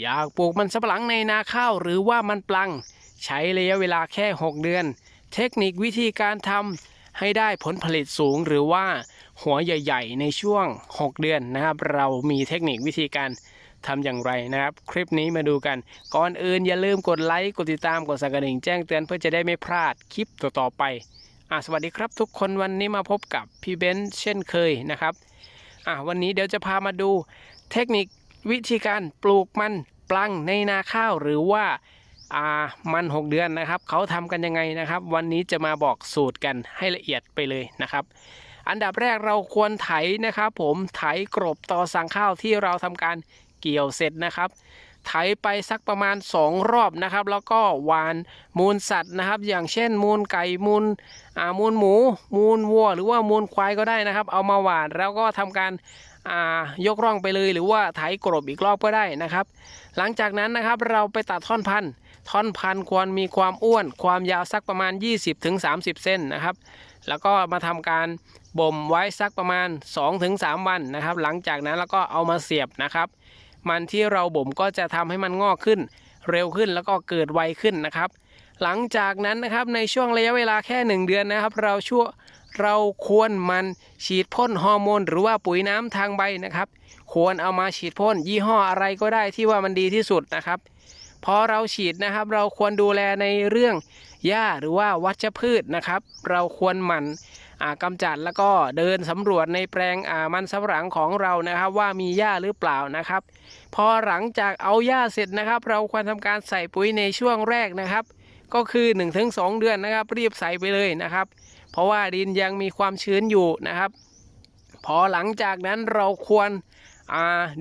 อยากปลูกมันสำปะหลังในนาข้าวหรือว่ามันปลัง ใช้ระยะเวลาแค่ 6 เดือน เทคนิควิธีการทำให้ได้ผลผลิตสูงหรือว่าหัวใหญ่ ๆ ในช่วง 6 เดือนนะครับ เรามีเทคนิควิธีการทำอย่างไรนะครับ คลิปนี้มาดูกัน ก่อนอื่นอย่าลืมกดไลค์ กดติดตาม กดสั่นกระดิ่งแจ้งเตือนเพื่อจะได้ไม่พลาดคลิปต่อๆไปอะสวัสดีครับทุกคนวันนี้มาพบกับพี่เบนซ์เช่นเคยนะครับอะวันนี้เดี๋ยวจะพามาดูเทคนิค วิธีการปลูกมันปลังในนาข้าวหรือว่าามัน6เดือนนะครับเขาทำกันยังไงนะครับ วันนี้จะมาบอกสูตรกันให้ละเอียดไปเลยนะครับ อันดับแรกเราควรไถนะครับ ผมไถกรบต่อสั่งข้าวที่เราทำการเกี่ยวเสร็จนะครับ ไถไปสักประมาณ 2 รอบนะครับ แล้วก็หวานมูลสัตว์นะครับ อย่างเช่นมูลไก่มูลอ่ามูลหมู มูลวัว หรือว่ามูลควายก็ได้นะครับ เอามาหวานแล้วก็ทำการอ่ายกร่องไปเลย หรือว่าไถกรบอีกรอบก็ได้นะครับ หลังจากนั้นนะครับเราไปตัดท่อนพันธุ์ท่อนพันธุ์ควรมีความอ้วน ความยาวสักประมาณ 20-30 เส้นนะครับ แล้วก็มาทำการบ่มไว้สักประมาณ 2-3 วันนะครับ หลังจากนั้นแล้วก็เอามาเสียบนะครับ มันที่เราบ่มก็จะทำให้มันงอกขึ้น เร็วขึ้นแล้วก็เกิดไวขึ้นนะครับ หลังจากนั้นนะครับในช่วงระยะเวลาแค่ 1 เดือนนะครับ เราชั่วเราควรมันฉีดพ่นฮอร์โมนหรือว่าปุ๋ยน้ำทางใบนะครับ ควรเอามาฉีดพ่นยี่ห้ออะไรก็ได้ที่ว่ามันดีที่สุดนะครับพอเราฉีดนะครับ เราควรดูแลในเรื่องหญ้าหรือว่าวัชพืชนะครับ เราควรหมัน อ่าจัดแล้วก็เดินสำรวจในแปลงมันสำปะหลังของเรานะครับ ว่ามีหญ้าหรือเปล่านะครับ พอหลังจากเอาหญ้าเสร็จนะครับ เราควรทำการใส่ปุ๋ยในช่วงแรกนะครับ ก็คือ 1-2 เดือนนะครับ รีบใส่ไปเลยนะครับ เพราะว่าดินยังมีความชื้นอยู่นะครับ พอหลังจากนั้นเราควร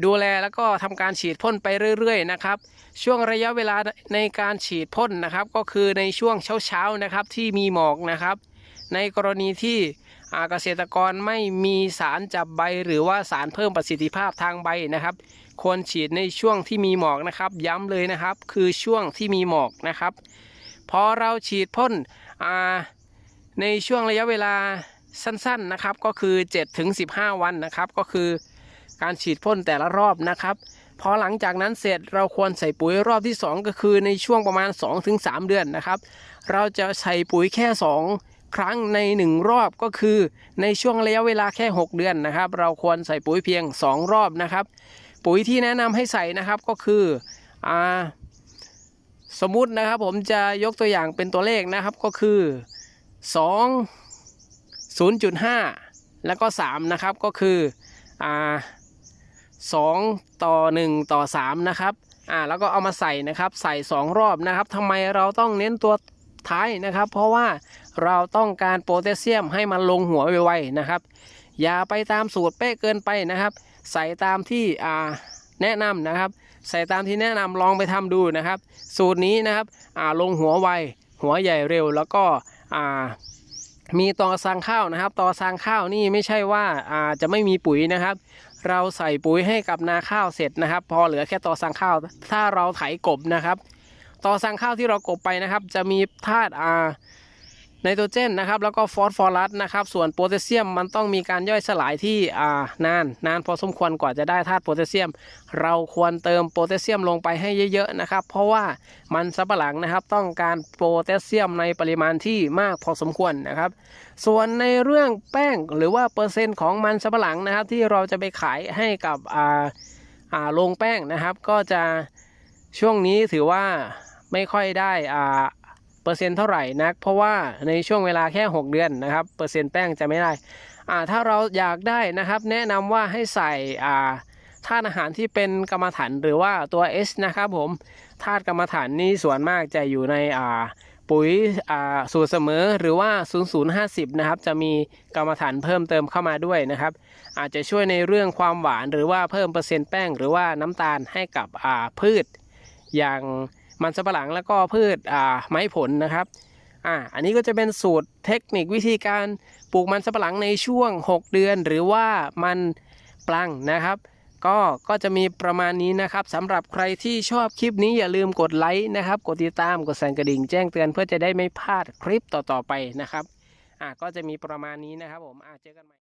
ดูแลแล้วก็ทำการฉีดพ่นไปเรื่อยๆนะครับ ช่วงระยะเวลาในการฉีดพ่นนะครับ ก็คือในช่วงเช้าๆนะครับที่มีหมอกนะครับ ในกรณีที่ เกษตรกรไม่มีสารจับใบหรือว่าสารเพิ่มประสิทธิภาพทางใบนะครับ ควรฉีดในช่วงที่มีหมอกนะครับ ย้ำเลยนะครับ คือช่วงที่มีหมอกนะครับ พอเราฉีดพ่นในช่วงระยะเวลาสั้นๆนะครับ ก็คือ 7-15 วันนะครับ ก็คือการฉีดพ่นแต่ละรอบนะครับพอหลังจากนั้นเสร็จเราควรใส่ปุ๋ยรอบที่ 2 ก็คือในช่วงประมาณ 2-3 เดือนนะครับ เราจะใส่ปุ๋ยแค่ 2 ครั้งใน 1 รอบก็คือ ในช่วงระยะเวลาแค่ 6 เดือนนะครับ เราควรใส่ปุ๋ยเพียง 2 รอบนะครับ ปุ๋ยที่แนะนำให้ใส่นะครับก็คืออ่าสมมุตินะครับผมจะยกตัวอย่างเป็นตัวเลขนะครับก็คือ 2 0.5 แล้วก็ 3 นะครับก็คืออ่า2ต่อ 1 ต่อ 3 นะครับอ่าแล้วก็เอามาใส่นะครับ ใส่ 2 รอบนะครับทำไมเราต้องเน้นตัว ท้ายนะครับ เพราะว่าเราต้องการโพแทสเซียมให้มันลงหัวไวๆนะครับ อย่าไปตามสูตรเป๊ะเกินไปนะครับ ใส่ตามที่อ่าแนะนำนะครับ ใส่ตามที่แนะนำลองไปทำดูนะครับ สูตรนี้นะครับอ่าลงหัวไวหัวใหญ่เร็วแล้วก็อ่ามีตอสั่งข้าวนะครับตอสั่งข้าวนี่ไม่ใช่ว่าอ่าจะไม่มีปุ๋ยนะครับ เราใส่ปุ๋ยให้กับนาข้าวเสร็จนะครับ พอเหลือแค่ตอสั่งข้าว ถ้าเราไถกบนะครับ ต่อสั่งข้าวที่เรากบไปนะครับ จะมีธาตุอาไนโตรเจนนะครับแล้วก็ฟอสฟอรัสนะครับส่วนโพแทสเซียมมันต้องมีการย่อยสลายที่อ่านานนานพอสมควรกว่าจะได้ธาตุโพแทสเซียม เราควรเติมโพแทสเซียมลงไปให้เยอะๆนะครับเพราะว่ามันสับปะหลังนะครับต้องการโพแทสเซียมในปริมาณที่มากพอสมควรนะครับส่วนในเรื่องแป้งหรือว่าเปอร์เซ็นต์ของมันสับปะหลังนะครับที่เราจะไปขายให้กับอ่าอ่าโรงแป้งนะครับก็จะช่วงนี้ถือว่า ไม่ค่อยได้อ่าเปอร์เซ็นต์เท่าไหร่นัก เพราะว่าในช่วงเวลาแค่ 6 เดือนนะครับเปอร์เซ็นต์แป้งจะไม่ได้อ่าถ้าเราอยากได้นะครับ แนะนำว่าให้ใส่อ่าธาตุอาหารที่เป็นกรรมฐานหรือว่าตัว S นะครับผมธาตุกรรมฐานนี่ส่วนมากจะอยู่ในอ่าปุ๋ยอ่าสูตรเสมอหรือว่า 0050 นะครับ จะมีกรรมฐานเพิ่มเติมเข้ามาด้วยนะครับ อาจจะช่วยในเรื่องความหวานหรือว่าเพิ่มเปอร์เซ็นต์แป้ง หรือว่าน้ำตาลให้กับอ่าพืช อย่าง มันสำปะหลังแล้วก็พืชอ่าไม้ผลนะครับอ่าอันนี้ก็จะเป็นสูตรเทคนิควิธีการปลูกมันสำปะหลังในช่วง 6 เดือน หรือว่ามันปลังนะครับ ก็ก็จะมีประมาณนี้นะครับสำหรับใครที่ชอบคลิปนี้อย่าลืมกดไลค์นะครับ กดติดตามกดสั่นกระดิ่งแจ้งเตือนเพื่อจะได้ไม่พลาดคลิปต่อๆไปนะครับอะก็จะมีประมาณนี้นะครับผมอะเจอกันใหม่